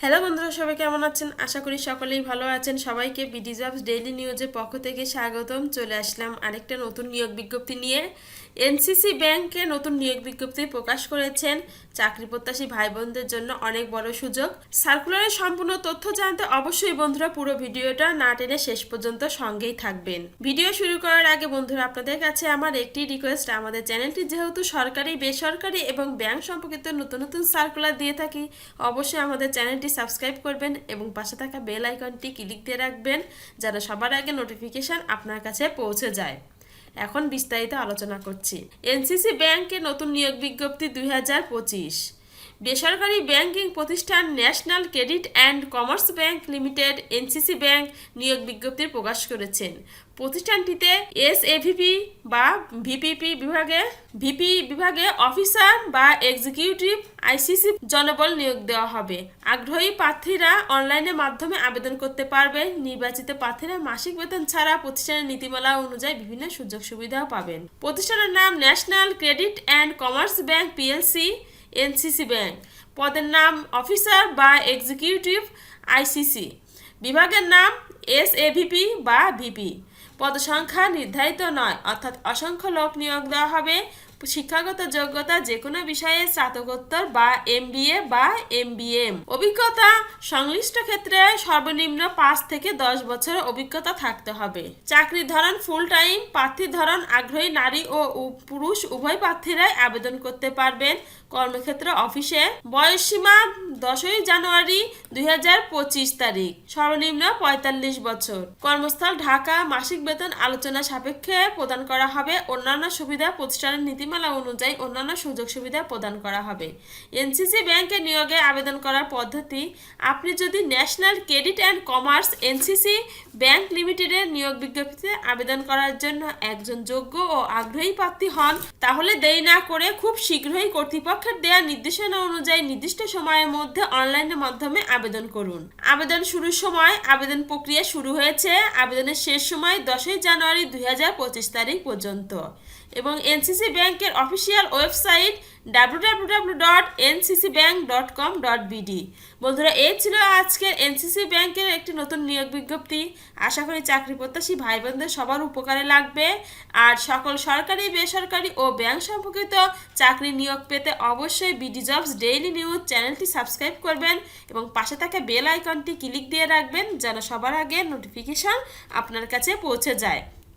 Hello বন্ধুরা, সবাই কেমন আছেন? আশা করি সকলেই ভালো আছেন। সবাইকে বিডি জবস ডেইলি নিউজের পক্ষ থেকে স্বাগতম। চলে আসলাম আরেকটা নতুন নিয়োগ বিজ্ঞপ্তি নিয়ে। এনসিসি ব্যাংকে নতুন নিয়োগ বিজ্ঞপ্তি প্রকাশ করেছেন। চাকরি প্রত্যাশী ভাই বোনদের জন্য অনেক বড় সুযোগ। সার্কুলারের সম্পূর্ণ তথ্য জানতে অবশ্যই বন্ধুরা পুরো ভিডিওটা না টেনে শেষ পর্যন্ত সঙ্গেই থাকবেন। ভিডিও শুরু করার আগে বন্ধুরা, আপনাদের কাছে আমার একটি রিকোয়েস্ট আমাদের চ্যানেলটি যেহেতু সরকারি, বেসরকারি এবং ব্যাংক সম্পর্কিত নতুন নতুন সার্কুলার দিয়ে থাকি, অবশ্যই আমাদের চ্যানেলটি সাবস্ক্রাইব করবেন এবং পাশে থাকা বেল আইকনটি ক্লিক দিয়ে রাখবেন যেন সবার আগে নোটিফিকেশান আপনার কাছে পৌঁছে যায়। এখন বিস্তারিত আলোচনা করছি। এনসিসি ব্যাংকে নতুন নিয়োগ বিজ্ঞপ্তি দুই হাজার পঁচিশ। বেসরকারি ব্যাংকিং প্রতিষ্ঠান national credit and commerce bank limited, NCC bank নিয়োগ বিজ্ঞপ্তি প্রকাশ করেছেন। প্রতিষ্ঠানটিতে এস এভিপি বা ভিপিপি বিভাগে, ভিপি বিভাগে অফিসার বা এক্সিকিউটিভ আইসিসি জনবল নিয়োগ দেওয়া হবে। আগ্রহী প্রার্থীরা অনলাইনের মাধ্যমে আবেদন করতে পারবে। নির্বাচিত প্রার্থীরা মাসিক বেতন ছাড়া প্রতিষ্ঠানের নীতিমালা অনুযায়ী বিভিন্ন সুযোগ সুবিধাও পাবেন। প্রতিষ্ঠানের নাম National Credit and Commerce Bank PLC. NCC Bank. পদের নাম অফিসার বা এক্সিকিউটিভ আইসিসি। বিভাগের নাম এস এভিপি বা ভিপি পদসংখ্যা নির্ধারিত নয়, অর্থাৎ অসংখ্য লোক নিয়োগ দেওয়া হবে। শিক্ষাগত যোগ্যতা যে কোনো বিষয়ে স্নাতকোত্তর বা এমবিএ বা এমবিএম অভিজ্ঞতা, সংশ্লিষ্ট ক্ষেত্রে সর্বনিম্ন পাঁচ থেকে দশ বছরের অভিজ্ঞতা থাকতে হবে। চাকরির ধরন ফুল টাইম প্রার্থীর ধরন আগ্রহী নারী ও পুরুষ, উভয় প্রার্থীরাই আবেদন করতে পারবেন। কর্মক্ষেত্র অফিসে বয়সসীমা দশই জানুয়ারি দুই হাজার পঁচিশ তারিখ। সর্বনিম্ন পঁয়তাল্লিশ বছর। কর্মস্থল ঢাকা মাসিক বেতন আলোচনা সাপেক্ষে প্রদান করা হবে। অন্যান্য সুবিধা প্রতিষ্ঠানের নীতিমালা অনুযায়ী অন্যান্য সুযোগ সুবিধা প্রদান করা হবে। এনসিসি ব্যাংকে নিয়োগে আবেদন করার পদ্ধতি, আপনি যদি National Credit and Commerce NCC Bank লিমিটেডের নিয়োগ বিজ্ঞপ্তিতে আবেদন করার জন্য একজন যোগ্য ও আগ্রহী প্রার্থী হন, তাহলে দেরি না করে খুব শীঘ্রই কর্তৃপক্ষের দেয়া নির্দেশনা অনুযায়ী নির্দিষ্ট সময়ের মধ্যে অনলাইনের মাধ্যমে আবেদন করুন। আবেদন শুরুর সময় আবেদন প্রক্রিয়া শুরু হয়েছে। আবেদনের শেষ সময় দশই জানুয়ারি দুই হাজার পঁচিশ তারিখ পর্যন্ত। এবং এনসিসি ব্যাংকের অফিসিয়াল ওয়েবসাইট www.nccbank.com.bd বন্ধুরা, এই ছিল আজকের এনসিসি ব্যাংকের একটি নতুন নিয়োগ বিজ্ঞপ্তি। আশা করি চাকরি প্রত্যাশী ভাই বোনদের সবার উপকারে লাগবে। আর সকল সরকারি, বেসরকারি ও ব্যাংক সম্পর্কিত চাকরি নিয়োগ পেতে অবশ্যই বিডি জবস ডেইলি নিউজ চ্যানেলটি সাবস্ক্রাইব করবেন এবং পাশে থাকা বেল আইকনটি ক্লিক দিয়ে রাখবেন যেন সবার আগে নোটিফিকেশন আপনার কাছে পৌঁছে যায়।